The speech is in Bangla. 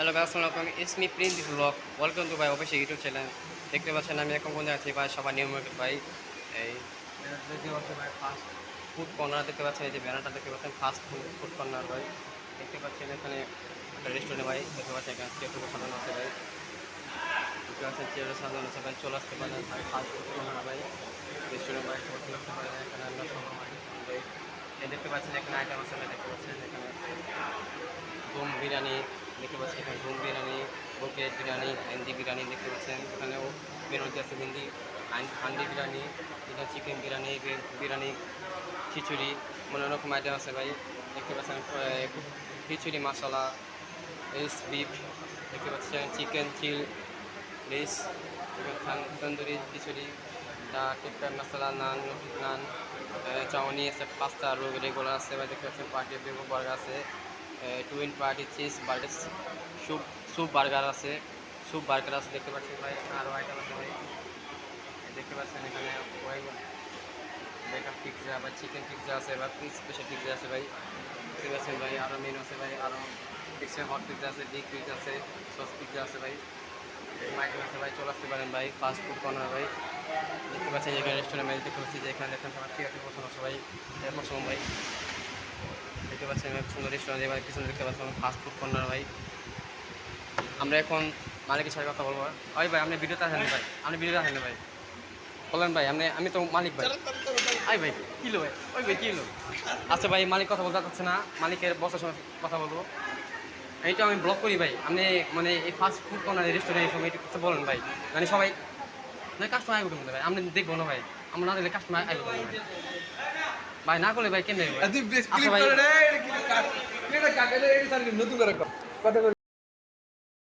হ্যালো গাছ আসসালামু it's me Prince blog welcome to ভাই অবশ্যই ইউটিউব চ্যানেল দেখতে পাচ্ছেন, আমি এখন কোন আছি ভাই? সবার নিয়ম মার্কেট ভাই। এই, দেখতে পাচ্ছেন ভাই ফুড কর্নার দেখতে পাচ্ছেন, এই যে ব্যানারটা দেখতে পাচ্ছেন ফাস্ট ফুড ফুড কর্নার ভাই। দেখতে পাচ্ছেন, এখানে একটা রেস্টুরেন্ট ভাই। দেখতে পাচ্ছেন, এখানে চেয়ার সাজানো আছে ভাই। দেখতে পাচ্ছেন চেয়ারে সাজানো আছে ভাই। চলে আসতে পারেন ভাই ফাস্ট ফুড কর্নার ভাই। রেস্টুরেন্ট ভাই, চলে আসতে এখানে আমরা সবাই ভাই দেখতে পাচ্ছেন, এখানে আইটেম আছে ভাই, দেখতে পাচ্ছেন, এখানে দম বিরিয়ানি দেখতে পাচ্ছেন এখানে দম বিরিয়ানি বোকেট বিরিয়ানি হিন্দি বিরিয়ানি দেখতে পাচ্ছেন। এখানেও মেনুতে আছে হিন্দি হান- হান্ডি বিরিয়ানি, এটা চিকেন বিরিয়ানি বিরিয়ানি, খিচুড়ি, অন্য রকম আইটেম আছে ভাই। দেখতে পাচ্ছেন খিচুড়ি, মশলা রিস বিফ দেখতে পাচ্ছেন chicken chilli rice tandoori, khichuri tikka masala, naan naan চাউনি আছে, পাস্তা রেগুলার আছে ভাই, দেখতে পাচ্ছেন পার্টি বেগো বার্গার আছে। Twin party cheese burger soup soup burger আছে। স্যুপ বার্গার আছে, দেখতে পাচ্ছেন ভাই আরও আইটেম আছে ভাই। দেখতে পাচ্ছেন এখানে বেকার পিৎজা বা চিকেন পিৎজা আছে বা স্পেশাল পিৎজা আছে ভাই। দেখতে পাচ্ছেন ভাই আরও মেনু আছে ভাই আরও পিক্সেল হট পিৎজা আছে বিগ পিৎজা আছে সস পিৎজা আছে ভাই। আইটেম আছে ভাই, চলে আসতে পারেন ভাই ফাস্ট ফুড কর্নার ভাই। দেখতে পাচ্ছেন এখানে রেস্টুরেন্ট দেখতে পাচ্ছি যে এখানে দেখেন সবার ঠিক আছে পছন্দ আছে ভাই এর পছন্দ ভাই দেখতে পাচ্ছেন সুন্দর রেস্টুরেন্ট এবার পিছনে দেখতে পাচ্ছেন ফাস্ট ফুড কর্নার ভাই। আমরা এখন মালিকের সাথে কথা বলব। ওই ভাই, আপনি ভিডিওতে আসেন ভাই? আপনি ভিডিওতে আসেন ভাই? বলেন ভাই, আপনি আমি তো মালিক ভাই। আই ভাই কিলো ভাই? ওই ভাই কিলো আচ্ছা ভাই, মালিক কথা বলতে চাচ্ছে না। মালিকের বসার সঙ্গে কথা বলব। এইটা আমি ব্লক করি ভাই। আপনি মানে এই ফাস্ট ফুড কর্নার রেস্টুরেন্টের সঙ্গে একটু বলেন ভাই। মানে সবাই না কাস্টমার আইব ভাই? আপনি দেখব না ভাই। আমরা না দিলে কাস্টমার আইব ভাই? ভাই না করলে ভাই কেন আচ্ছা ভাই। নতুন করে কথা